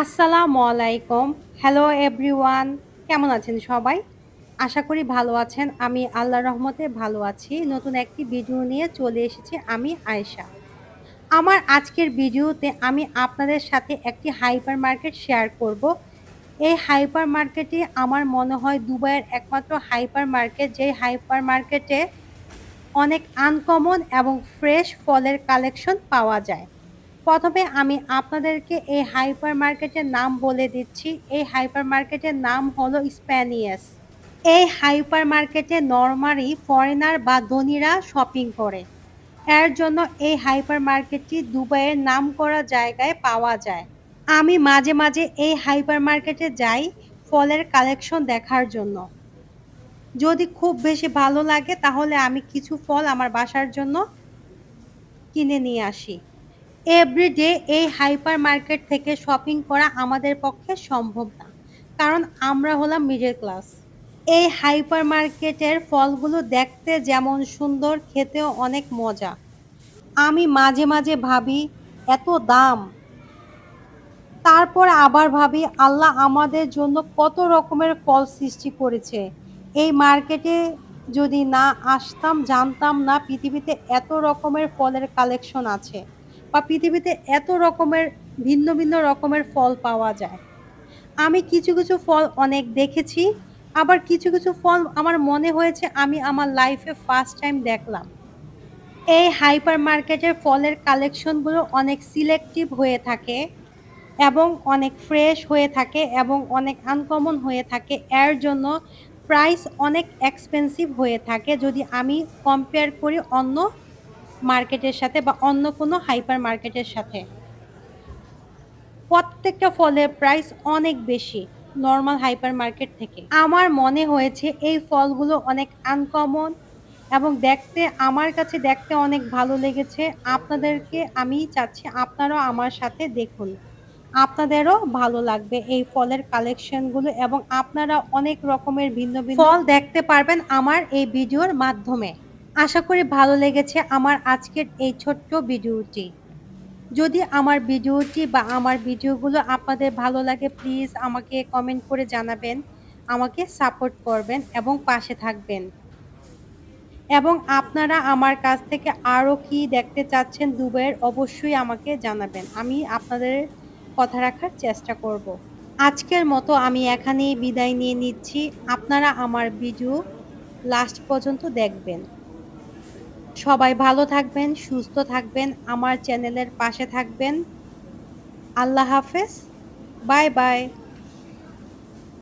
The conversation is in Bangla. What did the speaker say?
আসসালামু আলাইকুম। হ্যালো এভরিওয়ান কেমন আছেন সবাই? আশা করি ভালো আছেন। আমি আল্লাহ রহমতে ভালো আছি। নতুন একটি ভিডিও নিয়ে চলে এসেছি আমি আয়েশা। আমার আজকের ভিডিওতে আমি আপনাদের সাথে একটি হাইপার মার্কেট শেয়ার করব। এই হাইপার মার্কেটে আমার মনে হয় দুবাইয়ের একমাত্র হাইপার মার্কেট যেই হাইপার মার্কেটে অনেক আনকমন এবং ফ্রেশ ফলের কালেকশন পাওয়া যায়। প্রথমে আমি আপনাদেরকে এই হাইপার মার্কেটের নাম বলে দিচ্ছি। এই হাইপার মার্কেটের নাম হলো স্প্যানিয়াস এই হাইপার মার্কেটে নর্মালি ফরেনার বা ধনীরা শপিং করে। এর জন্য এই হাইপার মার্কেটটি দুবাইয়ের নাম করা জায়গায় পাওয়া যায়। আমি মাঝে মাঝে এই হাইপার মার্কেটে যাই ফলের কালেকশন দেখার জন্য। যদি খুব বেশি ভালো লাগে তাহলে আমি কিছু ফল আমার বাসার জন্য কিনে নিয়ে আসি। এভরিডে এই হাইপার মার্কেট থেকে শপিং করা আমাদের পক্ষে সম্ভব না। কারণ আমরা হলাম মিডল ক্লাস এই হাইপার মার্কেটের ফলগুলো দেখতে যেমন সুন্দর, খেতেও অনেক মজা। আমি মাঝে মাঝে ভাবি, এত দাম? তারপর আবার ভাবি, আল্লাহ আমাদের জন্য কত রকমের ফল সৃষ্টি করেছে। এই মার্কেটে যদি না আসতাম, জানতাম না পৃথিবীতে এত রকমের ফলের কালেকশন আছে। বা পৃথিবীতে এত রকমের, ভিন্ন ভিন্ন রকমের ফল পাওয়া যায়। আমি কিছু কিছু ফল অনেক দেখেছি, আবার কিছু কিছু ফল আমার মনে হয়েছে আমি আমার লাইফে ফার্স্ট টাইম দেখলাম। এই হাইপার মার্কেটের ফলের কালেকশনগুলো অনেক সিলেক্টিভ হয়ে থাকে এবং অনেক ফ্রেশ হয়ে থাকে এবং অনেক আনকমন হয়ে থাকে। এর জন্য প্রাইস অনেক এক্সপেন্সিভ হয়ে থাকে যদি আমি কম্পেয়ার করি অন্য মার্কেটের সাথে বা অন্য কোনো হাইপার মার্কেটের সাথে। প্রত্যেকটা ফলের প্রাইস অনেক বেশি নর্মাল হাইপার মার্কেট থেকে। আমার মনে হয়েছে এই ফলগুলো অনেক আনকমন এবং দেখতে, আমার কাছে দেখতে অনেক ভালো লেগেছে। আপনাদেরকে আমি চাচ্ছি আপনারাও আমার সাথে দেখুন। আপনাদেরও ভালো লাগবে এই ফলের কালেকশনগুলো এবং আপনারা অনেক রকমের ভিন্ন ভিন্ন ফল দেখতে পারবেন আমার এই ভিডিওর মাধ্যমে। আশা করি ভালো লেগেছে আমার আজকের এই ছোট্ট ভিডিওটি। যদি আমার ভিডিওটি বা আমার ভিডিওগুলো আপনাদের ভালো লাগে প্লিজ আমাকে কমেন্ট করে জানাবেন, আমাকে সাপোর্ট করবেন এবং পাশে থাকবেন। এবং আপনারা আমার কাছ থেকে আরও কি দেখতে চাচ্ছেন দুবাইয়ের অবশ্যই আমাকে জানাবেন। আমি আপনাদের কথা রাখার চেষ্টা করব। আজকের মতো আমি এখানেই বিদায় নিয়ে নিচ্ছি। আপনারা আমার ভিডিও লাস্ট পর্যন্ত দেখবেন। সবাই ভালো থাকবেন সুস্থ থাকবেন আমার চ্যানেলের পাশে থাকবেন। আল্লাহ হাফেজ বাই বাই।